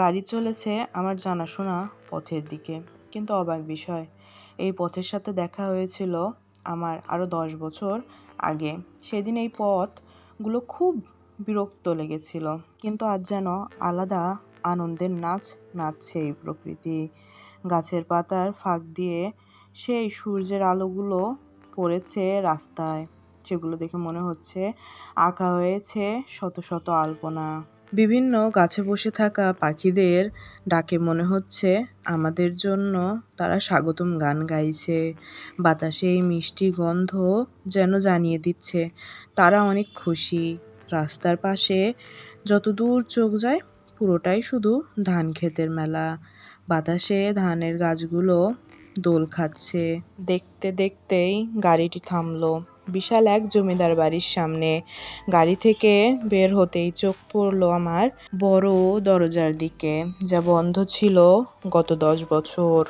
গাড়ি চলেছে আমার জানাশোনা পথের দিকে। কিন্তু অবাক বিষয়, এই পথের সাথে দেখা হয়েছিল আমার আরও দশ বছর আগে। সেদিন এই পথগুলো খুব বিরক্ত লেগেছিল, কিন্তু আজ যেন আলাদা আনন্দের নাচ নাচছে এই প্রকৃতি। গাছের পাতার ফাঁক দিয়ে সেই সূর্যের আলোগুলো পড়েছে রাস্তায় সেগুলো দেখে মনে হচ্ছে আঁকা হয়েছে শত শত আলপনা। বিভিন্ন গাছে বসে থাকা পাখিদের ডাকে মনে হচ্ছে, আমাদের জন্য তারা স্বাগতম গান গাইছে। বাতাসে এই মিষ্টি গন্ধ যেন জানিয়ে দিচ্ছে, তারা অনেক খুশি। রাস্তার পাশে যত দূর চোখ যায়, পুরোটাই শুধু ধান ক্ষেতের মেলা। বাতাসে ধানের গাছগুলো দোল খাচ্ছে। দেখতে দেখতেই গাড়িটি থামলো। বিশাল এক জমিদার বাড়ির সামনে। গাড়ি থেকে বের হতেই চোখ পড়ল আমার বড় দরজার দিকে, যা বন্ধ ছিল গত দশ বছর।